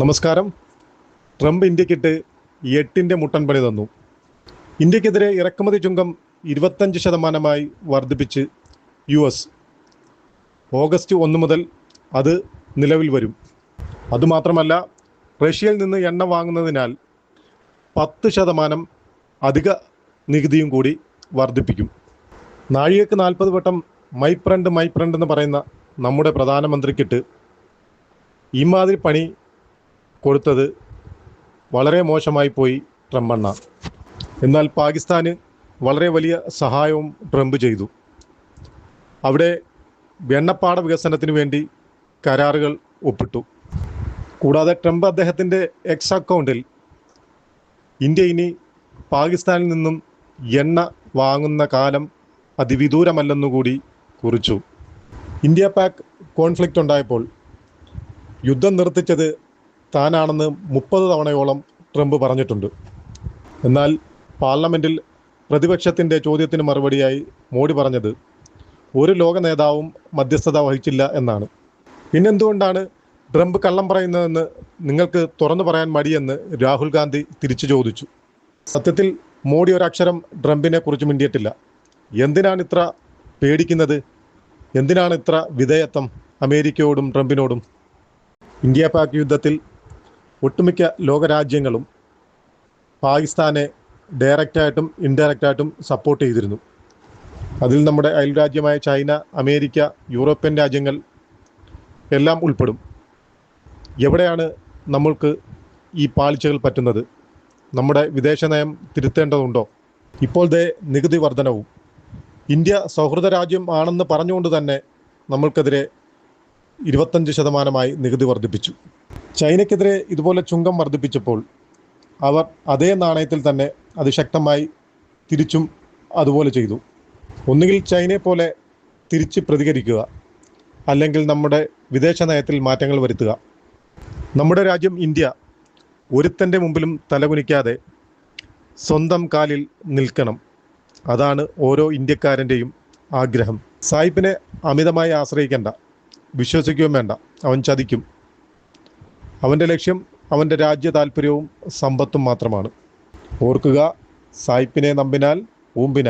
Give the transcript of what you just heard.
നമസ്കാരം. ട്രംപ് ഇന്ത്യക്കിട്ട് എട്ടിന്റെ മുട്ടൻ പണി തന്നു. ഇന്ത്യക്കെതിരെ ഇറക്കുമതി ചുങ്കം ഇരുപത്തഞ്ച് ശതമാനമായി വർദ്ധിപ്പിച്ച് യു എസ്. ഓഗസ്റ്റ് ഒന്ന് മുതൽ അത് നിലവിൽ വരും. അതുമാത്രമല്ല റഷ്യയിൽ നിന്ന് എണ്ണ വാങ്ങുന്നതിനാൽ പത്ത് ശതമാനം അധിക നികുതിയും കൂടി വർദ്ധിപ്പിക്കും. നാഴികക്ക് നാൽപ്പത് വട്ടം മൈ ഫ്രണ്ട് മൈ ഫ്രണ്ട് എന്ന് പറയുന്ന നമ്മുടെ പ്രധാനമന്ത്രിക്കിട്ട് ഇമാതിരി പണി കൊടുത്തത് വളരെ മോശമായി പോയി ട്രംപ് എന്നാൽ പാകിസ്ഥാന് വളരെ വലിയ സഹായവും ട്രംപ് ചെയ്തു. അവിടെ വെണ്ണപ്പാട വികസനത്തിന് വേണ്ടി കരാറുകൾ ഒപ്പിട്ടു. കൂടാതെ ട്രംപ് അദ്ദേഹത്തിന്റെ എക്സ് അക്കൗണ്ടിൽ ഇന്ത്യ ഇനി പാകിസ്ഥാനിൽ നിന്നും എണ്ണ വാങ്ങുന്ന കാലം അതിവിദൂരമല്ലെന്നുകൂടി കുറിച്ചു. ഇന്ത്യ പാക് കോൺഫ്ലിക്റ്റ് ഉണ്ടായപ്പോൾ യുദ്ധം നിർത്തിച്ചത് താനാണെന്ന് മുപ്പത് തവണയോളം ട്രംപ് പറഞ്ഞിട്ടുണ്ട്. എന്നാൽ പാർലമെന്റിൽ പ്രതിപക്ഷത്തിന്റെ ചോദ്യത്തിന് മറുപടിയായി മോഡി പറഞ്ഞത് ഒരു ലോക നേതാവും മധ്യസ്ഥത വഹിച്ചില്ല എന്നാണ്. പിന്നെന്തുകൊണ്ടാണ് ട്രംപ് കള്ളം പറയുന്നതെന്ന് നിങ്ങൾക്ക് തുറന്നു പറയാൻ മടിയെന്ന് രാഹുൽ ഗാന്ധി തിരിച്ചു ചോദിച്ചു. സത്യത്തിൽ മോഡി ഒരക്ഷരം ട്രംപിനെ കുറിച്ച് മിണ്ടിയിട്ടില്ല. എന്തിനാണ് ഇത്ര പേടിക്കുന്നത്? എന്തിനാണ് ഇത്ര വിധേയത്വം അമേരിക്കയോടും ട്രംപിനോടും? ഇന്ത്യ പാക് യുദ്ധത്തിൽ ഒട്ടുമിക്ക ലോകരാജ്യങ്ങളും പാകിസ്ഥാനെ ഡയറക്റ്റായിട്ടും ഇൻഡയറക്റ്റായിട്ടും സപ്പോർട്ട് ചെയ്തിരുന്നു. അതിൽ നമ്മുടെ അയൽരാജ്യമായ ചൈന അമേരിക്ക യൂറോപ്യൻ രാജ്യങ്ങൾ എല്ലാം ഉൾപ്പെടും. എവിടെയാണ് നമ്മൾക്ക് ഈ പാളിച്ചകൾ പറ്റുന്നത്? നമ്മുടെ വിദേശ നയം തിരുത്തേണ്ടതുണ്ടോ? ഇപ്പോൾ ദേ നികുതി വർധനവും. ഇന്ത്യ സൗഹൃദ രാജ്യം ആണെന്ന് പറഞ്ഞുകൊണ്ട് തന്നെ നമ്മൾക്കെതിരെ ഇരുപത്തഞ്ച് ശതമാനമായി നികുതി വർദ്ധിപ്പിച്ചു ചൈനയ്ക്കെതിരെ ഇതുപോലെ ചുങ്കം വർദ്ധിപ്പിച്ചപ്പോൾ അവർ അതേ നാണയത്തിൽ തന്നെ അതിശക്തമായി തിരിച്ചും അതുപോലെ ചെയ്തു. ഒന്നുകിൽ ചൈനയെ പോലെ തിരിച്ച് പ്രതികരിക്കുക അല്ലെങ്കിൽ നമ്മുടെ വിദേശ നയത്തിൽ മാറ്റങ്ങൾ വരുത്തുക. നമ്മുടെ രാജ്യം ഇന്ത്യ ഒരുത്തന്റെ മുമ്പിലും തലകുനിക്കാതെ സ്വന്തം കാലിൽ നിൽക്കണം. അതാണ് ഓരോ ഇന്ത്യക്കാരന്റെയും ആഗ്രഹം. സായിപ്പിനെ അമിതമായി ആശ്രയിക്കേണ്ട വിശ്വസിക്കുകയും വേണ്ട. അവൻ ചതിക്കും. അവന്റെ ലക്ഷ്യം അവന്റെ രാജ്യ താല്പര്യവും സമ്പത്തും മാത്രമാണ്. ഓർക്കുക സായിപ്പിനെ നമ്പിനാൽ ഊമ്പിന.